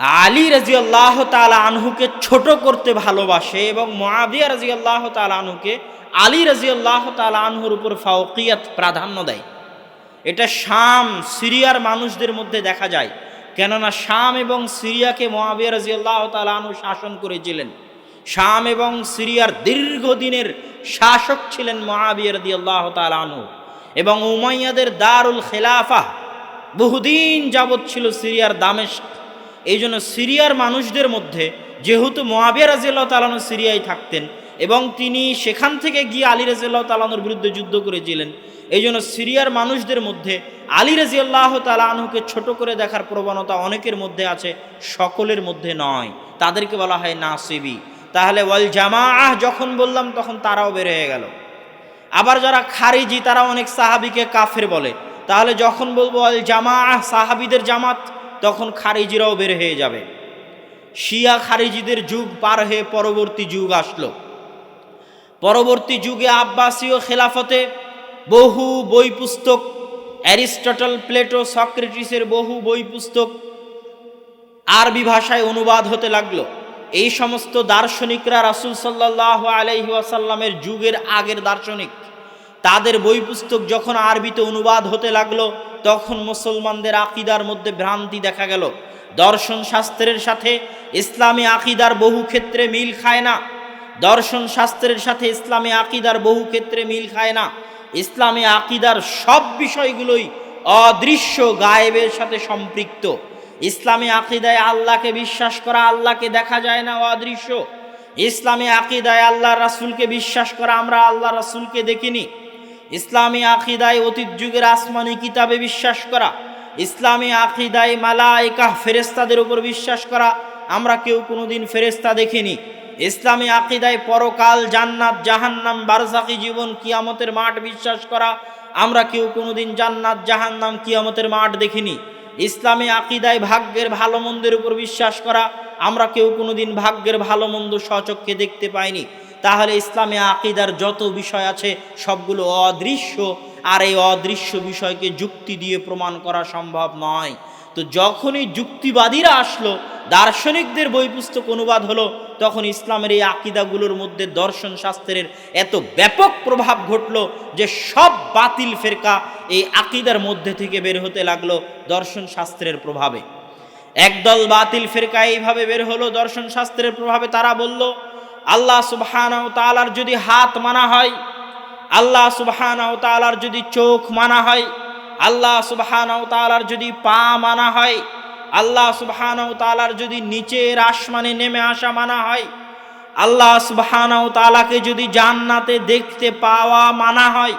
আলী রাজি আল্লাহ তালা আনহুকে ছোট করতে ভালোবাসে এবং মহাবিয়া রাজি আল্লাহ তালা আনহুকে আলী রাজি আল্লাহ তালা আনহুর উপর ফাওকিয়াত প্রাধান্য দেয়। এটা শাম, সিরিয়ার মানুষদের মধ্যে দেখা যায়। কেননা শাম এবং সিরিয়াকে মহাবিয়া রাজি আল্লাহ তালা আনহু শাসন করেছিলেন। শাম এবং সিরিয়ার দীর্ঘদিনের শাসক ছিলেন মহাবিয়া রাজি আল্লাহ তালা আনহু এবং উমাইয়াদের দারুল খেলাফা বহুদিন যাবৎ ছিল সিরিয়ার দামেশ এই জন্য সিরিয়ার মানুষদের মধ্যে যেহেতু মহাবিয়া রাজিয়াল্লাহ তালানু সিরিয়ায় থাকতেন এবং তিনি সেখান থেকে গিয়ে আলী রাজিয়াল্লাহ তালানুর বিরুদ্ধে যুদ্ধ করেছিলেন, এই জন্য সিরিয়ার মানুষদের মধ্যে আলী রাজিয়াল্লাহ তালাহুকে ছোট করে দেখার প্রবণতা অনেকের মধ্যে আছে, সকলের মধ্যে নয়। তাদেরকে বলা হয় নাসিবি। তাহলে ওয়াল জামা আহ যখন বললাম তখন তারাও বের হয়ে গেল। আবার যারা খারিজি, তারা অনেক সাহাবিকে কাফের বলে। তাহলে যখন বলব আল জামাআহ সাহাবিদের জামাত তখন খারিজিরাও বের হয়ে যাবে। শিয়া খারিজিদের যুগ পার হয়ে পরবর্তী যুগ আসলো। পরবর্তী যুগে আব্বাসীয় খেলাফতে বহু বই পুস্তক অ্যারিস্টটল, প্লেটো, সক্রেটিসের বহু বই পুস্তক আরবি ভাষায় অনুবাদ হতে লাগল। এই সমস্ত দার্শনিকরা রাসুল সাল্লাহ আলহি আসাল্লামের যুগের আগের দার্শনিক। তাদের বই পুস্তক যখন আরবিতে অনুবাদ হতে লাগল, তখন মুসলমানদের আকিদার মধ্যে ভ্রান্তি দেখা গেল। দর্শন শাস্ত্রের সাথে ইসলামী আকিদার বহু ক্ষেত্রে মিল খায় না। দর্শন শাস্ত্রের সাথে ইসলামী আকিদার বহু ক্ষেত্রে মিল খায় না। ইসলামী আকিদার সব বিষয়গুলোই অদৃশ্য গায়েবের সাথে সম্পৃক্ত। ইসলামী আকিদায় আল্লাহকে বিশ্বাস করা আল্লাহকে দেখা যায় না অদৃশ্য। ইসলামী আকিদায় আল্লাহ রাসুলকে বিশ্বাস করা আমরা আল্লাহ রাসুলকে দেখিনি। ইসলামী আকিদায় অতীত যুগের আসমানি কিতাবে বিশ্বাস করা, ইসলামী আকিদায় মালাইকাহ ফেরেস্তাদের উপর বিশ্বাস করা, আমরা কেউ কোনোদিন ফেরেস্তা দেখিনি। ইসলামী আকিদায় পরকাল জান্নাত, জাহান্নাম বারজাকি জীবন, কিয়ামতের মাঠ বিশ্বাস করা, আমরা কেউ কোনোদিন জান্নাত, জাহান্নাম, কিয়ামতের মাঠ দেখিনি। ইসলামী আকিদায় ভাগ্যের ভালো মন্দের উপর বিশ্বাস করা, আমরা কেউ কোনোদিন ভাগ্যের ভালো মন্দ স্বচক্ষে দেখতে পাইনি। তাহলে ইসলামে আকিদার যত বিষয় আছে সবগুলো অদৃশ্য, আর এই অদৃশ্য বিষয়কে যুক্তি দিয়ে প্রমাণ করা সম্ভব নয়। তো যখনই যুক্তিবাদীরা আসলো, দার্শনিকদের বই পুস্তক অনুবাদ হলো, তখন ইসলামের এই আকিদাগুলোর মধ্যে দর্শন শাস্ত্রের এত ব্যাপক প্রভাব ঘটলো যে সব বাতিল ফেরকা এই আকিদার মধ্যে থেকে বের হতে লাগল দর্শন শাস্ত্রের প্রভাবে। একদল বাতিল ফেরকা এইভাবে বের হলো দর্শন শাস্ত্রের প্রভাবে তারা বলল আল্লাহ সুবহান তালার যদি হাত মানা হয়, আল্লাহ সুবহান তালার যদি চোখ মানা হয়, আল্লাহ সুবহান তালার যদি পা মানা হয়, আল্লাহ সুবহান তালার যদি নিচের আসমানে নেমে আসা মানা হয়, আল্লাহ সুবহান তালাকে যদি জান্নাতে দেখতে পাওয়া মানা হয়,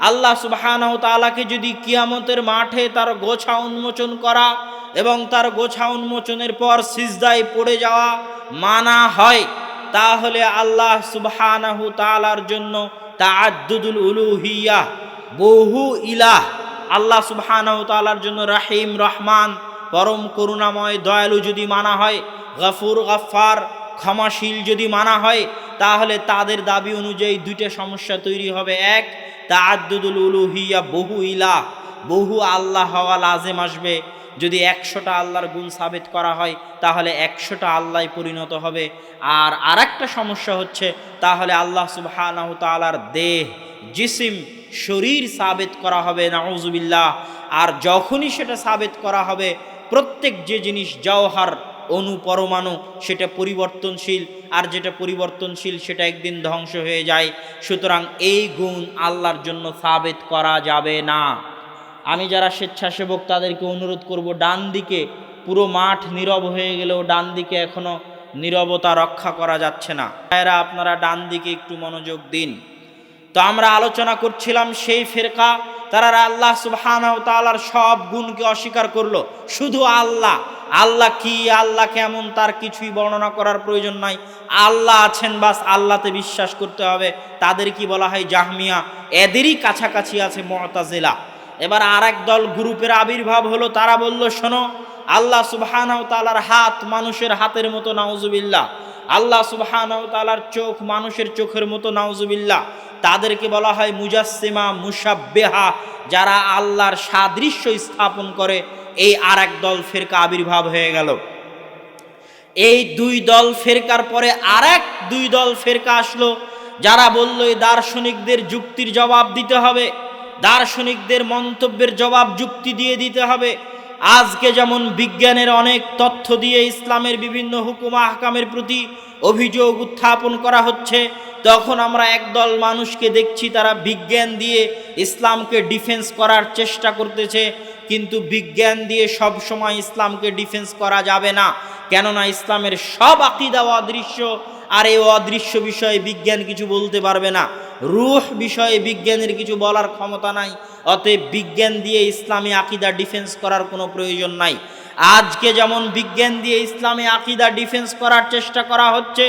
আল্লাহ সুবহান তালাকে যদি কিয়ামতের মাঠে তার গোছা উন্মোচন করা এবং তার গোছা উন্মোচনের পর সিজদায় পড়ে যাওয়া মানা হয়। তাহলে আল্লাহ সুবহানাহু তালার জন্য তাআদ্দুদুল উলুহিয়া, বহু ইলাহ আল্লাহ সুবহানাহু তালার জন্য রাহিম, রহমান, পরম করুণাময়, দয়ালু যদি মানা হয়, গফুর গফার ক্ষমাশীল যদি মানা হয়, তাহলে তাদের দাবি অনুযায়ী দুইটা সমস্যা তৈরি হবে। এক, তাআদ্দুদুল উলুহিয়া, বহু ইলাহ, বহু আল্লাহ হওয়া লাজেম আসবে। যদি একশোটা আল্লাহর গুণ সাবেত করা হয়, তাহলে একশোটা আল্লাহ পরিণত হবে। আর আরেকটা সমস্যা হচ্ছে, তাহলে আল্লাহ সুবহানাহু তাআলার দেহ, জিসিম, শরীর সাবেত করা হবে, নাউজুবিল্লাহ। আর যখনই সেটা সাবেত করা হবে, প্রত্যেক যে জিনিস জওহার অনু পরমাণু, সেটা পরিবর্তনশীল, আর যেটা পরিবর্তনশীল, সেটা একদিন ধ্বংস হয়ে যায়। সুতরাং এই গুণ আল্লাহর জন্য সাবেত করা যাবে না। আমি যারা স্বেচ্ছাসেবক তাদেরকে অনুরোধ করব, ডান দিকে পুরো মাঠ নীরব হয়ে গেলেও ডান দিকে এখনও নীরবতা রক্ষা করা যাচ্ছে না। এরা আপনারা ডান দিকে একটু মনোযোগ দিন। তো আমরা আলোচনা করছিলাম সেই ফেরকা, তারা আল্লাহ সুবহানাহু তাআলার সব গুণকে অস্বীকার করল। শুধু আল্লাহ। আল্লাহ কি? আল্লাহ কেমন? তার কিছুই বর্ণনা করার প্রয়োজন নাই। আল্লাহ আছেন বাস, আল্লাহতে বিশ্বাস করতে হবে। তাদের কি বলা হয়? জাহমিয়া। এদেরই কাছাকাছি আছে মতাজেলা। এবার আর দল গ্রুপের আবির্ভাব হলো, তারা বলল, শোনো, আল্লাহ সুবহানাহু তাআলার হাত মানুষের হাতের মতো, নাউজুবিল্লাহ। আল্লাহ সুবহানাহু তাআলার চোখ মানুষের চোখের মতো, নাউজুবিল্লাহ। তাদেরকে বলা হয় মুজাসসিমা মুসাব্বেহা যারা আল্লাহর সাদৃশ্য স্থাপন করে। এই আর দল ফেরকা আবির্ভাব হয়ে গেল। এই দুই দল ফেরকার পরে আর দুই দল ফেরকা আসলো, যারা বলল, এই দার্শনিকদের যুক্তির জবাব দিতে হবে। দার্শনিকদের মন্তব্যের জবাব যুক্তি দিয়ে দিতে হবে। আজকে যেমন বিজ্ঞানের অনেক তথ্য দিয়ে ইসলামের বিভিন্ন হুকুম আহকামের প্রতি অভিযোগ উত্থাপন করা হচ্ছে, তখন আমরা একদল মানুষকে দেখছি তারা বিজ্ঞান দিয়ে ইসলামকে ডিফেন্স করার চেষ্টা করতেছে, কিন্তু বিজ্ঞান দিয়ে সব সময় ইসলামকে ডিফেন্স করা যাবে না। কেননা ইসলামের সব আকিদা অদৃশ্য, আর এই অদৃশ্য বিষয়ে বিজ্ঞান কিছু বলতে পারবে না। রুহ বিষয়ে বিজ্ঞানের কিছু বলার ক্ষমতা নাই, অতএব বিজ্ঞান দিয়ে ইসলামী আকিদা ডিফেন্স করার কোনো প্রয়োজন নাই। আজকে যেমন বিজ্ঞান দিয়ে ইসলামী আকিদা ডিফেন্স করার চেষ্টা করা হচ্ছে,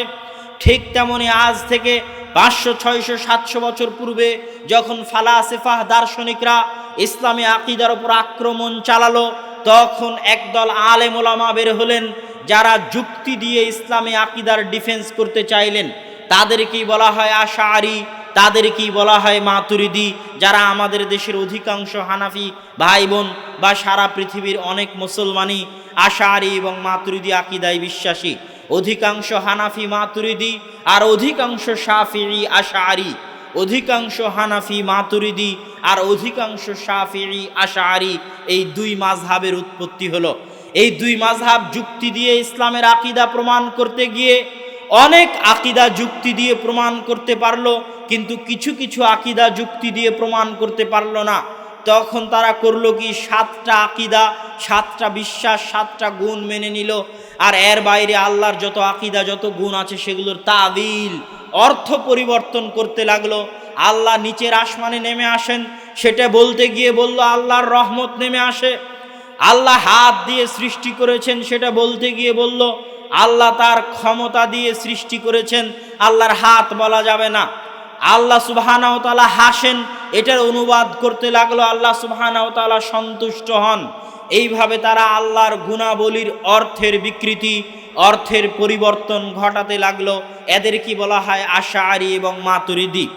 ঠিক তেমনি আজ থেকে পাঁচশো, ছয়শো, সাতশো বছর পূর্বে যখন ফালাসেফাহ দার্শনিকরা ইসলামী আকিদার উপর আক্রমণ চালালো, তখন একদল আলেম ওলামা বের হলেন, যারা যুক্তি দিয়ে ইসলামী আকিদার ডিফেন্স করতে চাইলেন। তাদেরকেই বলা হয় আশাআরি। তাদেরকেই বলা হয় মাতুরিদি? যারা আমাদের দেশের অধিকাংশ হানাফি ভাই বোন বা সারা পৃথিবীর অনেক মুসলমানই আশাআরি এবং মাতুরিদি আকিদায় বিশ্বাসী। অধিকাংশ হানাফি মাতুরিদি আর অধিকাংশ শাফিঈ আশাআরি অধিকাংশ হানাফি মাতুরিদি আর অধিকাংশ শাফিঈ আশাআরি এই দুই মাযহাবের উৎপত্তি হলো। এই দুই মাযহাব যুক্তি দিয়ে ইসলামের আকিদা প্রমাণ করতে গিয়ে অনেক আকিদা যুক্তি দিয়ে প্রমাণ করতে পারল, কিন্তু কিছু কিছু আকিদা যুক্তি দিয়ে প্রমাণ করতে পারল না। তখন তারা করল কি? সাতটা আকিদা, সাতটা বিশ্বাস, সাতটা গুণ মেনে নিল। আর এর বাইরে আল্লাহর যত আকিদা, যত গুণ আছে, সেগুলোর তাবিল, অর্থ পরিবর্তন করতে লাগল। আল্লাহ নিচের আসমানে নেমে আসেন। সেটা বলতে গিয়ে বলল, আল্লাহর রহমত নেমে আসে। আল্লাহ হাত দিয়ে সৃষ্টি করেছেন, সেটা বলতে গিয়ে বলল আল্লাহ তার ক্ষমতা দিয়ে সৃষ্টি করেছেন, আল্লাহর হাত বলা যাবে না। আল্লাহ সুবহানাহু তাআলা হাসেন, এটার অনুবাদ করতে লাগল, আল্লাহ সুবহানাহু তাআলা সন্তুষ্ট হন। এইভাবে তারা আল্লাহর গুণাবলীর অর্থের বিকৃতি, অর্থের পরিবর্তন ঘটাতে লাগল। এদের কি বলা হয়? আশাআরি এবং মাতুরিদি।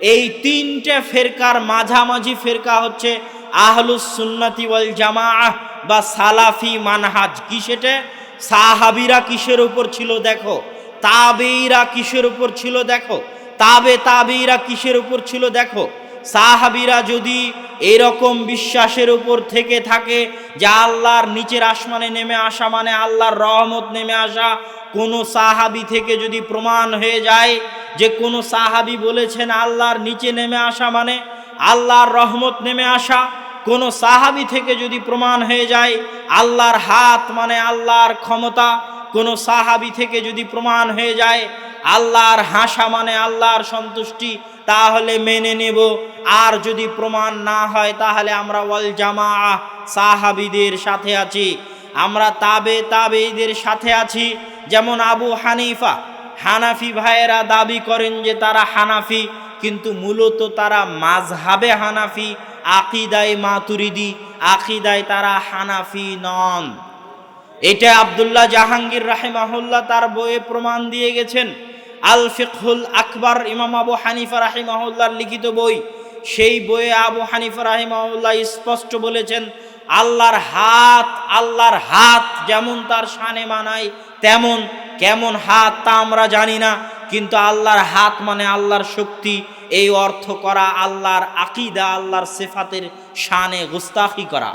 এই তিনটে ফেরকার মাঝামাঝি ফেরকা হচ্ছে আহলুস সুন্নাতি ওয়াল জামাআহ বা সালাফি মানহাজ। কি সেটা? সাহাবিরা কিসের উপর ছিল দেখো? তাবেইরা কিসের উপর ছিল দেখো? তাবে তাবেইরা কিসের উপর ছিল দেখো? সাহাবিরা যদি এরকম বিশ্বাসের উপর থেকে থাকে যে আল্লাহর নিচের আসমানে নেমে আসা মানে আল্লাহর রহমত নেমে আসা, কোনো সাহাবি থেকে যদি প্রমাণ হয়ে যায় যে কোনো সাহাবি বলেছেন আল্লাহর নিচে নেমে আসা মানে আল্লাহর রহমত নেমে আসা কোনো সাহাবি থেকে যদি প্রমাণ হয়ে যায়, আল্লাহর হাত মানে আল্লাহর ক্ষমতা, কোনো সাহাবি থেকে যদি প্রমাণ হয়ে যায়, আল্লাহর হাসা মানে আল্লাহর সন্তুষ্টি, তাহলে মেনে নেব। আর যদি প্রমাণ না হয়, তাহলে আমরা ওয়াল জামা সাহাবিদের সাথে আছি। আমরা তাবে তাবেদের সাথে আছি। যেমন আবু হানিফা, হানাফি ভাইয়েরা দাবি করেন যে তারা হানাফি, কিন্তু মূলত তারা মাঝহাবে হানাফি। আকিদায় মাতুরিদি, আকিদায় তারা হানাফি নন। এটা আবদুল্লাহ জাহাঙ্গীর রাহেমাহুল্লাহ তার বইয়ে প্রমাণ দিয়ে গেছেন। আল ফিকহুল আকবর, ইমাম আবু হানিফা রাহিমাহুল্লাহর লিখিত বই। সেই বইয়ে আবু হানিফা রাহিমাহুল্লাহ স্পষ্ট বলেছেন, আল্লাহর হাত আল্লাহর হাত যেমন তার শানে মানায় তেমন, কেমন হাত তা আমরা জানি না। কিন্তু আল্লাহর হাত মানে আল্লাহর শক্তি, এই অর্থ করা, আল্লাহর আকিদা, আল্লাহর সেফাতের শানে গুস্তাখি করা।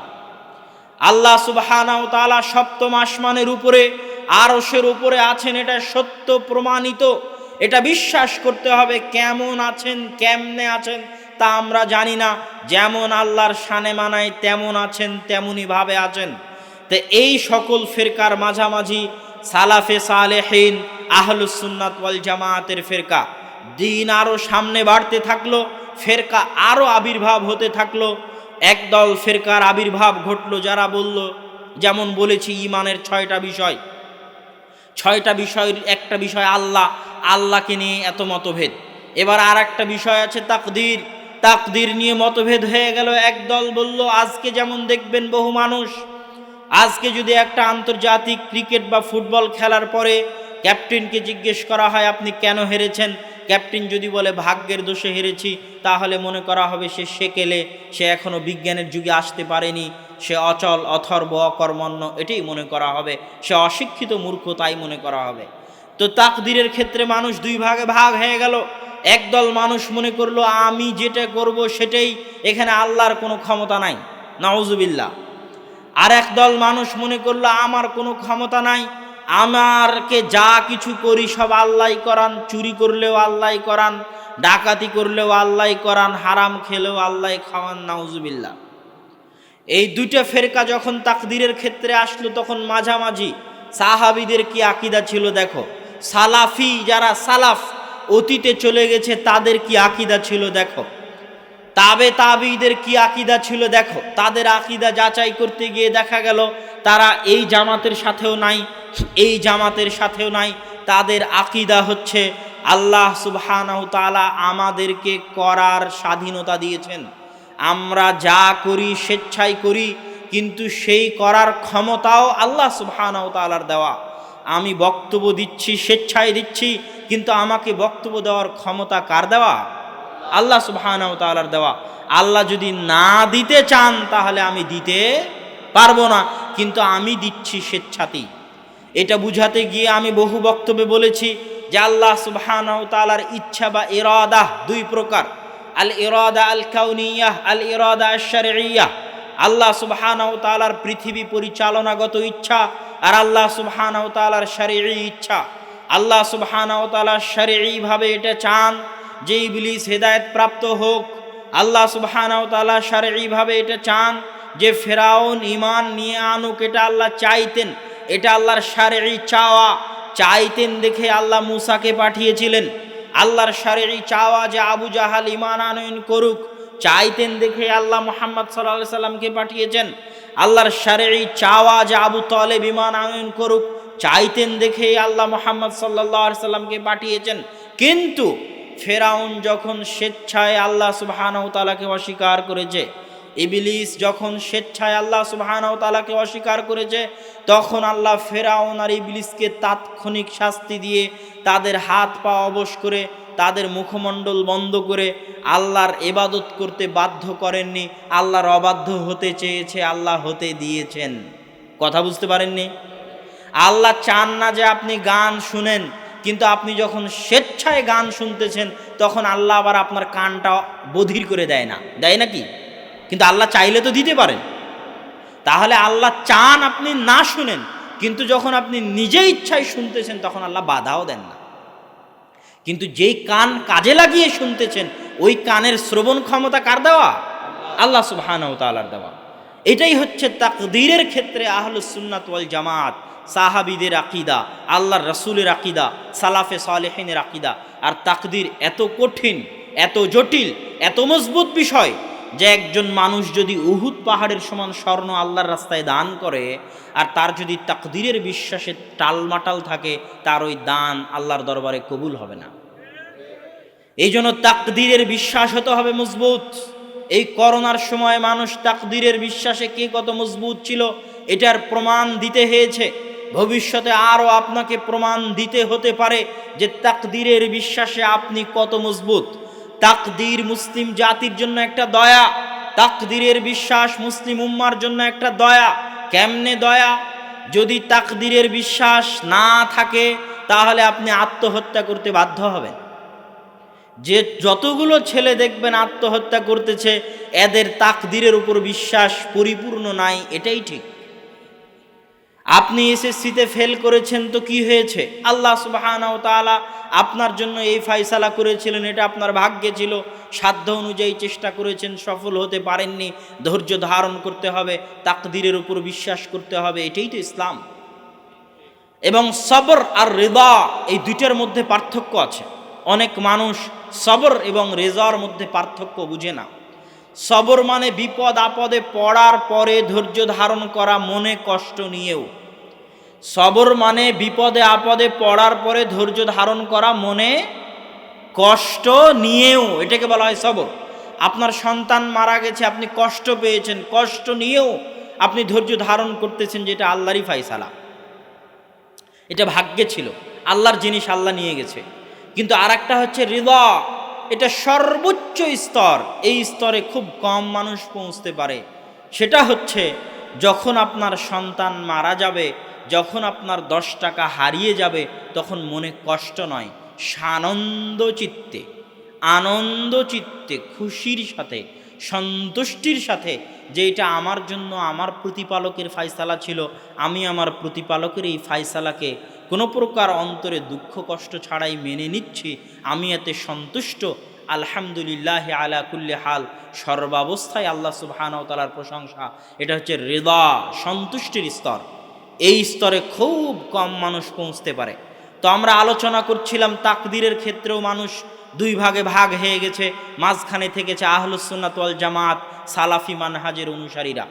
আল্লাহ সুবহানাহু তাআলা সপ্তম আসমানের উপরে, আরশের উপরে আছেন, এটা সত্য প্রমাণিত। এটা বিশ্বাস করতে হবে কেমন আছেন, কেমনে আছেন, তা আমরা জানি না। যেমন আল্লাহর শানে মানায় তেমন আছেন তেমনই ভাবে আছেন। তো এই সকল ফেরকার মাঝামাঝি সালাফে সালেহীন আহলুস সুন্নাত ওয়াল জামায়াতের ফেরকা। দিন আরও সামনে বাড়তে থাকল, ফেরকা আরও আবির্ভাব হতে থাকল। একদল ফেরকার আবির্ভাব ঘটলো যারা বলল, যেমন বলেছি ইমানের ছয়টা বিষয়। ছয়টা বিষয়ের একটা বিষয় আল্লাহ, আল্লাহকে নিয়ে এত মতভেদ। এবার আর একটা বিষয় আছে তাকদির। তাকদির নিয়ে মতভেদ হয়ে গেল, একদল বলল, আজকে যেমন দেখবেন বহু মানুষ, আজকে যদি একটা আন্তর্জাতিক ক্রিকেট বা ফুটবল খেলার পরে ক্যাপ্টেনকে জিজ্ঞেস করা হয়, আপনি কেন হেরেছেন? ক্যাপ্টেন যদি বলে, ভাগ্যের দোষে হেরেছি। তাহলে মনে করা হবে, সে সেকেলে, সে এখনও বিজ্ঞানের যুগে আসতে পারেনি। সে অচল, অথর্ব, অকর্মণ্য, এটাই মনে করা হবে। সে অশিক্ষিত মূর্খ, তাই মনে করা হবে। তো তাকদিরের ক্ষেত্রে মানুষ দুই ভাগে ভাগ হয়ে গেল। একদল মানুষ মনে করল, আমি যেটা করব সেটাই এখানে আল্লাহর কোনো ক্ষমতা নাই। নওজুবিল্লা আর একদল মানুষ মনে করল, আমার কোনো ক্ষমতা নাই। আমারকে যা কিছু করি সব আল্লাহ করান, চুরি করলেও আল্লাহ করান, ডাকাতি করলেও আল্লাহ করান, হারাম খেলেও আল্লাহ খাওয়ান নাউজুবিল্লা এই দুইটা ফেরকা যখন তাকদিরের ক্ষেত্রে আসলো, তখন মাঝামাঝি সাহাবিদের কি আকিদা ছিল দেখো? সালাফি যারা সালাফ, অতীতে চলে গেছে, তাদের কি আকিদা ছিল দেখো? তাবে তাবিদের কি আকিদা ছিল দেখো? তাদের আকিদা যাচাই করতে গিয়ে দেখা গেল, তারা এই জামাতের সাথেও নাই, এই জামাতের সাথেও নাই। তাদের আকিদা হচ্ছে, আল্লাহ সুবহানাহু তাআলা আমাদেরকে করার স্বাধীনতা দিয়েছেন। আমরা যা করি, স্বেচ্ছায় করি, কিন্তু সেই করার ক্ষমতাও আল্লাহ সুবহানাহু তাআলার দেওয়া। আমি বক্তব্য দিচ্ছি, স্বেচ্ছায় দিচ্ছি, কিন্তু আমাকে বক্তব্য দেওয়ার ক্ষমতা কার দেওয়া? আল্লাহ সুবহানাহু তাআলার দেওয়া। আল্লাহ যদি না দিতে চান, তাহলে আমি দিতে পারব না। কিন্তু আমি দিচ্ছি স্বেচ্ছাতেই। এটা বুঝাতে গিয়ে আমি বহু বক্তব্যে বলেছি যে আল্লাহ সুবহানাহু তাআলার ইচ্ছা বা ইরাদা দুই প্রকার। আল ইরাদা আল কাউনিয়াহ আল ইরাদা আশ-শারঈয়াহ। আল্লাহ সুবহানাহু তাআলার পৃথিবী পরিচালনাগত ইচ্ছা আর আল্লাহ সুবহানাহু তাআলার শারঈ ইচ্ছা। আল্লাহ সুবহানাহু তাআলা শারঈ ভাবে এটা চান। যে ইবলিস হেদায়েত প্রাপ্ত হোক, আল্লাহ সুবহানাহু তাআলা শারঈ ভাবে এটা চান যে ফেরাউন ঈমান নিয়ে আনুক, এটা আল্লাহ চাইতেন, এটা আল্লাহর শারঈ চাওয়া। চাইতেন দেখে আল্লাহ মুসাকে পাঠিয়েছিলেন। আল্লাহর শারঈ চাওয়া যে আবু জাহাল ঈমান আনয়ন করুক, চাইতেন দেখে আল্লাহ মোহাম্মদ সাল্লাহ সাল্লামকে পাঠিয়েছেন। আল্লাহর শারঈ চাওয়া যে আবু তলেব ঈমান আনয়ন করুক, চাইতেন দেখে আল্লাহ মোহাম্মদ সাল্লাহ সাল্লামকে পাঠিয়েছেন। কিন্তু ফেরাউন যখন স্বেচ্ছায় আল্লাহ সুবহানাহু তাআলাকে অস্বীকার করেছে, ইবলিস যখন স্বেচ্ছায় আল্লাহ সুবহানাহু তাআলাকে অস্বীকার করেছে, তখন আল্লাহ ফেরাউন আর ইবলিসকে তাৎক্ষণিক শাস্তি দিয়ে তাদের হাত পা অবশ করে, তাদের মুখমণ্ডল বন্ধ করে আল্লাহর এবাদত করতে বাধ্য করেননি। আল্লাহর অবাধ্য হতে চেয়েছে, আল্লাহ হতে দিয়েছেন। কথা বুঝতে পারেননি? আল্লাহ চান না যে আপনি গান শুনেন। কিন্তু আপনি যখন স্বেচ্ছায় গান শুনতেছেন, তখন আল্লাহ আবার আপনার কানটা বধির করে দেয় না। দেয় নাকি? কিন্তু আল্লাহ চাইলে তো দিতে পারেন। তাহলে আল্লাহ চান আপনি না শুনেন, কিন্তু যখন আপনি নিজে ইচ্ছায় শুনতেছেন, তখন আল্লাহ বাধাও দেন না। কিন্তু যেই কান কাজে লাগিয়ে শুনতেছেন, ওই কানের শ্রবণ ক্ষমতা কার দেওয়া? আল্লাহ সুবহানাহু তাআলার দেওয়া। এটাই হচ্ছে তাকদীরের ক্ষেত্রে আহলুস সুন্নাত ওয়াল জামাত। সাহাবিদের আকিদা, আল্লাহর রসুলের আকিদা, সালাফে সালেহিনের আকিদা। আর তাকদির এত কঠিন, এত জটিল, এত মজবুত বিষয় যে একজন মানুষ যদি উহুদ পাহাড়ের সমান স্বর্ণ আল্লাহর রাস্তায় দান করে, আর তার যদি তাকদিরের বিশ্বাসে টালমাটাল থাকে, তার ওই দান আল্লাহর দরবারে কবুল হবে না। এই জন্য তাকদিরের বিশ্বাস হতে হবে মজবুত। এই করোনার সময় মানুষ তাকদিরের বিশ্বাসে কে কত মজবুত ছিল, এটার প্রমাণ দিতে হয়েছে। ভবিষ্যতে আরও আপনাকে প্রমাণ দিতে হতে পারে যে তাকদিরের বিশ্বাসে আপনি কত মজবুত। তাকদির মুসলিম জাতির জন্য একটা দয়া, তাকদিরের বিশ্বাস মুসলিম উম্মার জন্য একটা দয়া। কেমনে দয়া? যদি তাকদিরের বিশ্বাস না থাকে, তাহলে আপনি আত্মহত্যা করতে বাধ্য হবেন। যে যতগুলো ছেলে দেখবেন আত্মহত্যা করতেছে, এদের তাকদিরের উপর বিশ্বাস পরিপূর্ণ নাই, এটাই ঠিক। আপনি এসএসসিতে ফেল করেছেন তো কি হয়েছে? আল্লাহ সুবাহানাও তাআলা আপনার জন্য এই ফাইসালা করেছিলেন, এটা আপনার ভাগ্যে ছিল। সাধ্য অনুযায়ী চেষ্টা করেছেন, সফল হতে পারেননি। ধৈর্য ধারণ করতে হবে, তাকদিরের উপর বিশ্বাস করতে হবে, এটাই তো ইসলাম। এবং সবর আর রেদা, এই দুইটার মধ্যে পার্থক্য আছে। অনেক মানুষ সবর এবং রেজার মধ্যে পার্থক্য বুঝে না। সবর মানে বিপদ আপদে পড়ার পরে ধৈর্য ধারণ করা, মনে কষ্ট নিয়েও। সবর মানে বিপদে আপদে পড়ার পরে ধৈর্য ধারণ করা, মনে কষ্ট নিয়েও। এটাকে বলা হয় সবর। আপনার সন্তান মারা গেছে, আপনি কষ্ট পেয়েছেন, কষ্ট নিয়েও আপনি ধৈর্য ধারণ করতেছেন, যেটা আল্লাহরই ফাইসালা এটা ভাগ্যে ছিল। আল্লাহর জিনিস আল্লাহ নিয়ে গেছে। কিন্তু আর হচ্ছে হৃদয় এটা সর্বোচ্চ স্তর। এই স্তরে খুব কম মানুষ পৌঁছতে পারে। সেটা হচ্ছে যখন আপনার সন্তান মারা যাবে, যখন আপনার দশ টাকা হারিয়ে যাবে, তখন মনে কষ্ট নয়, সানন্দ চিত্তে, আনন্দ চিত্তে, খুশির সাথে, সন্তুষ্টির সাথে, যে এটা আমার জন্য আমার প্রতিপালকের ফায়সালা ছিল, আমি আমার প্রতিপালকের এই ফায়সালাকে কোনো প্রকার অন্তরে দুঃখ, কষ্ট ছাড়াই মেনে নিচ্ছি, আমি এতে সন্তুষ্ট। আলহামদুলিল্লাহ আলা কুল্লি হাল। সর্বাবস্থায় আল্লাহ সুবহানাহু তাআলার প্রশংসা। এটা হচ্ছে হৃদা সন্তুষ্টির স্তর। এই স্তরে খুব কম মানুষ পৌঁছতে পারে। তো আমরা আলোচনা করছিলাম তাকদিরের ক্ষেত্রেও মানুষ দুই ভাগে ভাগ হয়ে গেছে। মাঝখানে থেকেছে আহলুসুন্নাত জামাত, সালাফি মানহাজের অনুসারীরা।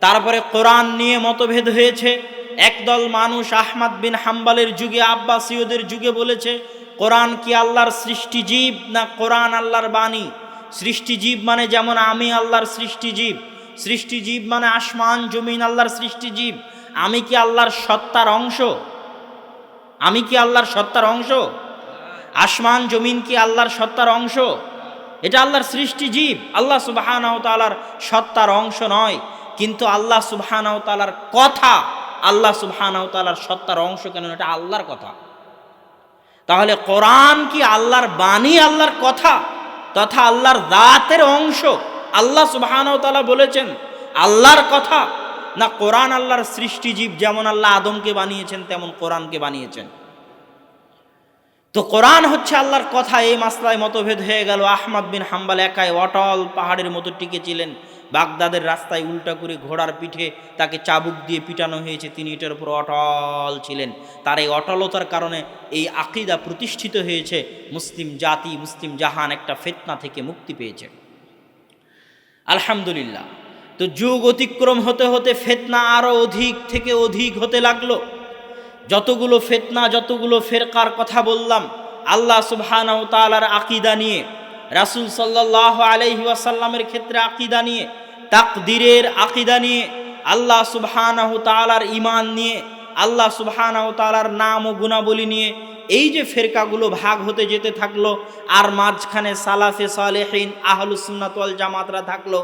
তারপরে কোরআন নিয়ে মতভেদ হয়েছে। একদল মানুষ আহমাদ বিন হাম্বালের যুগে আব্বাসীয়দের যুগে বলেছে, কোরআন কি আল্লাহর সৃষ্টিজীব না কোরআন আল্লাহর বাণী? সৃষ্টিজীব মানে যেমন আমি আল্লাহর সৃষ্টিজীব সৃষ্টিজীব মানে আসমান, জমিন আল্লাহর সৃষ্টিজীব আমি কি আল্লাহর সত্তার অংশ? আমি কি আল্লাহর সত্তার অংশ? আসমান, জমিন কি আল্লাহর সত্তার অংশ? এটা আল্লাহর সৃষ্টি জীব। আল্লাহ সুবাহানাও সত্তার অংশ নয়, কিন্তু আল্লাহ সুবাহানাও কথা আল্লাহ সুবাহানাও তালার সত্তার অংশ কেন? এটা আল্লাহর কথা। তাহলে কোরআন কি আল্লাহর বাণী, আল্লাহর কথা তথা আল্লাহর দাঁতের অংশ? আল্লাহ সুবাহানাও তালা বলেছেন, আল্লাহর কথা? না, কোরআন আল্লাহর সৃষ্টিজীব যেমন আল্লাহ আদমকে বানিয়েছেন, তেমন কোরআনকে বানিয়েছেন। তো কোরআন হচ্ছে আল্লাহর কথা, এই মাসলায় মতভেদ হয়ে গেল। আহমদ বিন হাম্বাল একাই অটল পাহাড়ের মতো টিকেছিলেন বাগদাদের রাস্তায় উল্টা করে ঘোড়ার পিঠে তাকে চাবুক দিয়ে পিটানো হয়েছে। তিনি এটার উপর অটল ছিলেন। তার এই অটলতার কারণে এই আকিদা প্রতিষ্ঠিত হয়েছে। মুসলিম জাতি, মুসলিম জাহান একটা ফেতনা থেকে মুক্তি পেয়েছে। আলহামদুলিল্লাহ। তো যুগ অতিক্রম হতে হতে ফেতনা আরও অধিক থেকে অধিক হতে লাগল। যতগুলো ফেতনা, যতগুলো ফেরকার কথা বললাম, আল্লাহ সুবহানাহু তাআলার আকিদা নিয়ে রাসূল সাল্লাহ আলাইহি ওয়াসাল্লামের ক্ষেত্রে আকিদা নিয়ে, তাকদিরের আকিদা নিয়ে, আল্লাহ সুবহানাহু তাআলার ইমান নিয়ে, আল্লাহ সুবহানাহু তাআলার নাম ও গুণাবলী নিয়ে এই যে ফেরকাগুলো ভাগ হতে যেতে থাকল আর মাঝখানে সালাফে সালেহিন আহলুস সুন্নাত ওয়াল জামাতরা থাকল,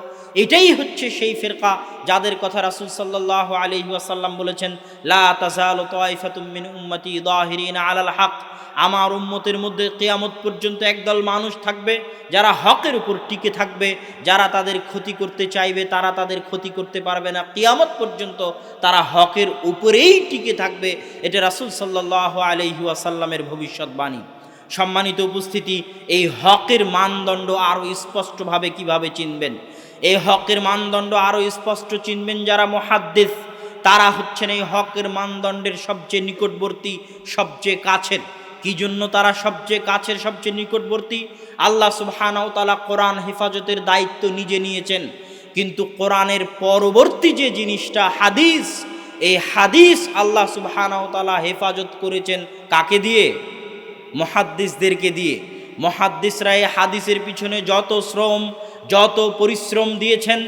এটাই হচ্ছে সেই ফেরকা যাদের কথা রাসূল সাল্লাল্লাহু আলাইহি ওয়াসাল্লাম বলেছেন, লা তাজালু তাইফাতুম মিন উম্মতি দাহিরিনা আলাল হক। আমার উম্মতের মধ্যে কেয়ামত পর্যন্ত একদল মানুষ থাকবে যারা হকের উপর টিকে থাকবে, যারা তাদের ক্ষতি করতে চাইবে, তারা তাদের ক্ষতি করতে পারবে না। কেয়ামত পর্যন্ত তারা হকের উপরেই টিকে থাকবে। এটা রাসূল সাল্লাহ আলহি আসাল্লামের ভবিষ্যৎবাণী সম্মানিত উপস্থিতি, এই হকের মানদণ্ড আরও স্পষ্টভাবে কীভাবে চিনবেন? এই হকের মানদণ্ড আরও স্পষ্ট চিনবেন যারা মহাদ্দেশ তারা হচ্ছেন এই হকের মানদণ্ডের সবচেয়ে নিকটবর্তী, সবচেয়ে কাছের। কি জন্য তারা সবচেয়ে কাছের, সবচেয়ে নিকটবর্তী? আল্লাহ সুবহানাও তালা কোরআন হেফাজতের দায়িত্ব নিজে নিয়েছেন। কিন্তু কোরআনের পরবর্তী যে জিনিসটা, হাদিস, এই হাদিস আল্লাহ সুবহানাও তালা হেফাজত করেছেন কাকে দিয়ে? মহাদ্দিসদেরকে দিয়ে। মহাদ্দিসরা এই হাদিসের পিছনে যত শ্রম, যত পরিশ্রম দিয়েছেন